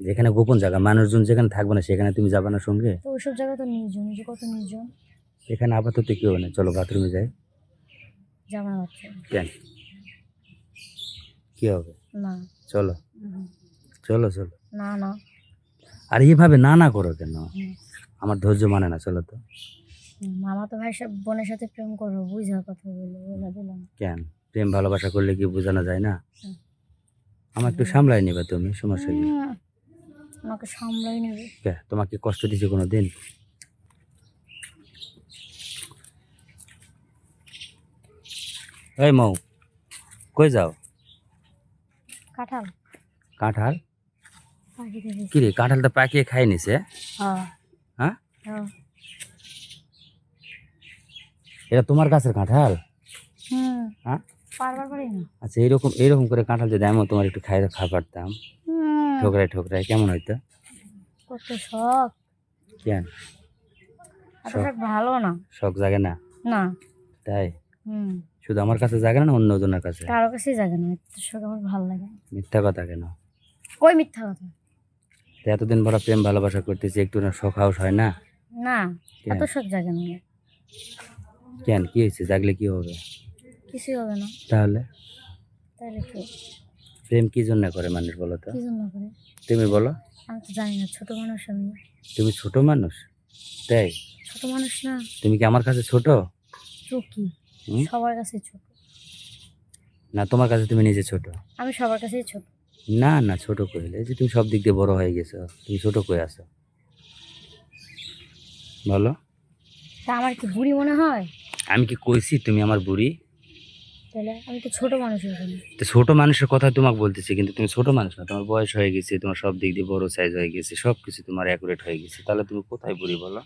যেখানে গোপন জায়গা মানুষজন যেখানে থাকবে না সেখানে তুমি যাবে না সঙ্গে? তো ওইসব জায়গা তো নির্জন যে কত নির্জন? এখানে আপাতত কেউ নেই। চলো বাথরুমে যাই। যাবে না কেন? কি হবে? না। চলো। হুম। চলো চলো। না না। আর এইভাবে না না করো কেন? হুম। আমার ধৈর্য মানে না চলো তো। হুম, মামা তো ভাই সব বোনের সাথে প্রেম করব বুঝার কথা বলে বলে দিলাম কেন? প্রেম ভালোবাসা করলে কি বোঝানো যায় না? আমার একটু সামলাই নিবে তুমি সমস্যা কি? হুম, আমাকে সামলাই নেবে। তোমাকে কষ্ট দিয়েছে কোনো দিন এই মৌ কই যাও? কাঁঠাল। কাঁঠাল? কি রে কাঁঠালটা পাকিয়ে খাই নিছে? হ্যাঁ। হ্যাঁ? হ্যাঁ। এটা তোমার কাছের কাঁঠাল? হ্যাঁ? আচ্ছা এইরকম এইরকম করে কাঁঠাল যদি আমি তোমার একটু খাই খাবার পারতাম হুম, ঠোকরাই ঠোকরাই কেমন হইতো? কত শখ। কেন? ভালো না। শখ জাগে না? না। তাই? হুম। শুধু আমার কাছে জাগে না অন্য জনের কাছে? কারও কাছেই জাগে না এত শখ আমার ভালো লাগে মিথ্যা কথা কেন? কই মিথ্যা কথা। তো এতদিন ভরা প্রেম ভালোবাসা করতেছি একটু না শখ হাউস হয় না? না এত শখ জাগে না কেন? কি হয়েছে? জাগলে কি হবে? কিছুই হবে না। তাহলে? তাহলে কি? প্রেম কি জন্য করে মানুষ বলো তো? কি জন্য করে? তুমি বলো। আমি তো জানি না ছোট মানুষ আমি। তুমি ছোট মানুষ? তাই? ছোট মানুষ না। তুমি কি আমার কাছে ছোট? হুম? সবার কাছে ছোট। না তোমার কাছে তুমি নিজে ছোট। আমি সবার কাছেই ছোট। না না ছোট কইলে। এই যে তুমি সব দিক দিয়ে বড় হয়ে গেছো তুমি ছোট কই আছো? বলো। তা আমার কি বুড়ি মনে হয়? আমি কি কইছি তুমি আমার বুড়ি? তাহলে আমি তো ছোট মানুষ এখানে তো ছোট মানুষের কথা তোমাকে বলতেছি কিন্তু তুমি ছোট মানুষ না তোমার বয়স হয়ে গেছে তোমার সব দিক দিয়ে বড় সাইজ হয়ে গেছে সব কিছু তোমার অ্যাকুরেট হয়ে গেছে। তাহলে তুমি কোথায় বুড়ি বলো?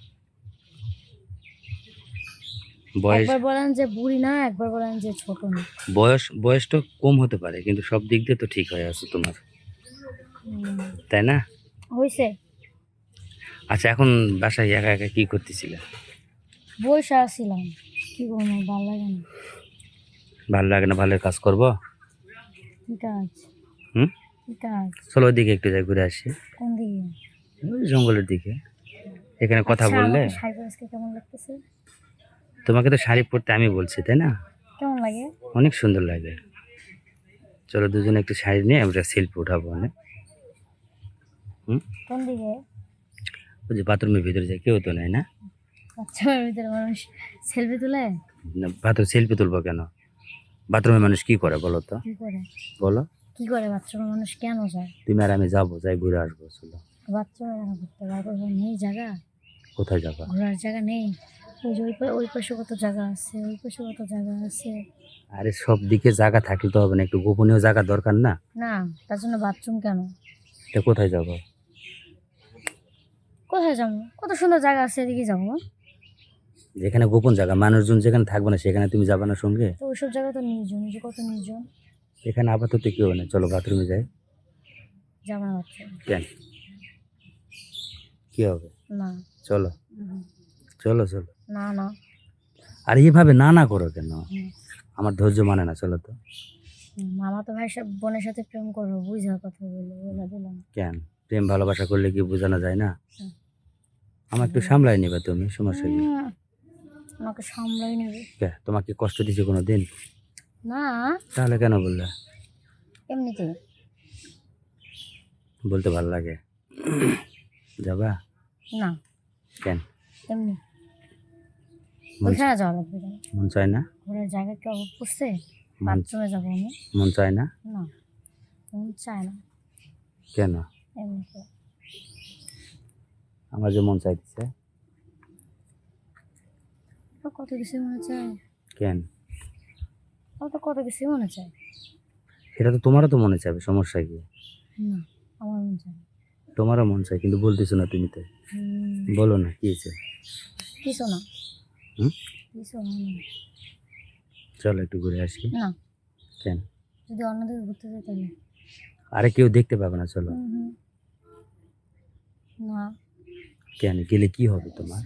বয়স একবার বলেন যে বুড়ি না একবার বলেন যে ছোট না। বয়স বয়সটা কম হতে পারে কিন্তু সব দিক দিয়ে তো ঠিক হয়ে আছে তোমার। তাই না? হয়েছে আচ্ছা এখন বাসায় একা একা কি করতেছিলে? বসে আসছিলাম কি করব ভালো লাগে না। ভালো লাগে না ভালো কাজ করব? হুম? চলো ওইদিকে একটু যাই ঘুরে আসি। কোন দিকে? ওই জঙ্গলের দিকে। এখানে কথা আচ্ছা, বললে? তোমাকে তো শাড়ি পরতে আমি বলছি তাই না? কেমন লাগে? অনেক সুন্দর লাগে। চলো দুজনে একটু শাড়ি নিয়ে আমরা সেলফি উঠাবো অনেক হুম? কোন দিকে? ওই যে বাথরুমের ভিতরে যায় কেউ তো নেয় না। বাচ্চার ভিতরে মানুষ সেলফি তুলে? না, বাথরুম সেলফি তুলবো কেন? বাথরুমে মানুষ কি করে বলো তো? কি করে? বলো। কি করে বাথরুমে মানুষ কেন যায়? তুমি আর আমি যাব যাই ঘুরে আসব চলো। বাথরুমে কেন ঘুরতে পারব নেই জায়গা? কোথায় যাবা? ঘোরার জায়গা নেই? ওই যে ওই পাশে কত জায়গা আছে? ওই পাশে কত জায়গা আছে? আরে সব দিকে জায়গা থাকলে তো হবে না একটু গোপনীয় জায়গা দরকার না? না তার জন্য বাথরুম কেন? তা কোথায় যাব? কোথায় যাব? কত সুন্দর জায়গা আছে এদিকে যাব। যেখানে গোপন জায়গা মানুষজন যেখানে থাকবে না সেখানে তুমি যাবে না সঙ্গে? তো ওইসব জায়গা তো নির্জন যে কত নির্জন। এখানে আপাতত কেউ নেই। চলো বাথরুমে যাই। যাব না বাথরুম। কেন? কি হবে? না। চলো। চলো চলো। না না। আর এইভাবে না না করো কেন? আমার ধৈর্য মানে না চলো তো। মামা তো ভাই সব বোনের সাথে প্রেম করব বুঝার কথা বলে বলে দিলাম কেন? প্রেম ভালোবাসা করলে কি বোঝানো যায় না? আমার একটু সামলাই নিবে তুমি সমস্যা কি? আমাকে সামলাই নেবে। কে, তোমাকে কষ্ট দিয়েছে কোনো দিন না। তাহলে কেন বললে? এমনিতে। বলতে ভালো লাগে। যাবা? না। কেন? এমনি। মন ওইখানে যাওয়া লাগবে? কেন মন চায় না? ঘোরার জায়গা কি অভাব মন বাথরুমে যাব আমি। মন চায় না? না। মন চায় না। কেন? এমনিতে। আমার যে মন চাইতেছে কত কিছু মনে চায়? কেন? আমার তো কত কিছু মনে চায়। সেটা তো তোমারও তো মনে চাইবে সমস্যা কি? না আমার মন চায় তোমারও মন চাই কিন্তু বলতেছো না তুমি তো। বলো না কি হয়েছে? কিছু না। হুম? কিছু না চলো একটু ঘুরে আসি। না। কেন? যদি অন্যদিকে ঘুরতে যাই তাহলে। আরে কেউ দেখতে পাবে না চলো। না। কেন? গেলে কি হবে তোমার?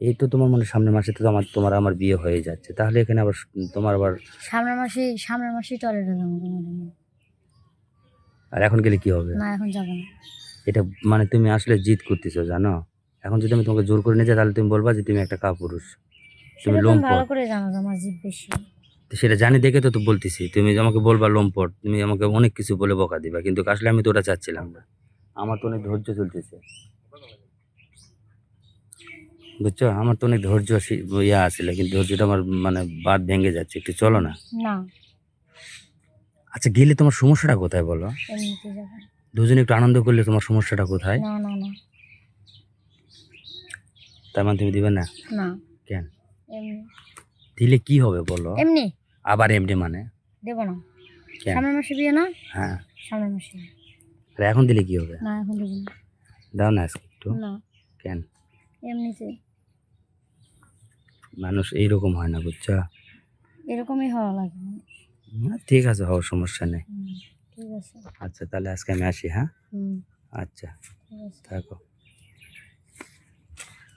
এই তো তোমার মনে সামনের মাসে তো আমার তোমার আমার বিয়ে হয়ে যাচ্ছে। তাহলে এখানে আবার তোমার আবার সামনের মাসে সামনের মাসেই টয়লেটে যাব আর এখন গেলে কি হবে? না এখন যাব না। এটা মানে তুমি আসলে জিদ করতেছো জানো? এখন যদি আমি তোমাকে জোর করে নিয়ে যাই তাহলে তুমি বলবা যে তুমি একটা কাপুরুষ। তুমি লোমপট। ভালো করে জানো আমার জিভ বেশি। তো সেটা জানি দেখে তো তো বলতেছি তুমি আমাকে বলবা লোমপট তুমি আমাকে অনেক কিছু বলে বকা দিবা কিন্তু আসলে আমি তো ওটা চাচ্ছিলাম না। আমার তো অনেক ধৈর্য চলতেছে। বুঝছ? আমার তো অনেক ধৈর্য ইয়া আসলে কিন্তু ধৈর্যটা আমার মানে বাদ ভেঙে যাচ্ছে একটু চলো না। না। আচ্ছা গেলে তোমার সমস্যাটা কোথায় বলো? দুজনে একটু আনন্দ করলে তোমার সমস্যাটা কোথায়? না না না। তার মানে তুমি দিবে না? না। কেন? দিলে কি হবে বলো? এমনি। আবার এমডি মানে? দেবো না। সামনের মাসে বিয়ে না? হ্যাঁ। সামনের মাসে। আর এখন দিলে কি হবে? না এখন দেবো না। দাও না আজকে একটু। না। কেন? এমনিতে। মানুষ এইরকম হয় না বুঝছা? এরকমই হওয়া লাগে। না, ঠিক আছে হওয়ার সমস্যা নেই। ঠিক আছে। আচ্ছা তাহলে আজকে আমি আসি হ্যাঁ? আচ্ছা থাকো।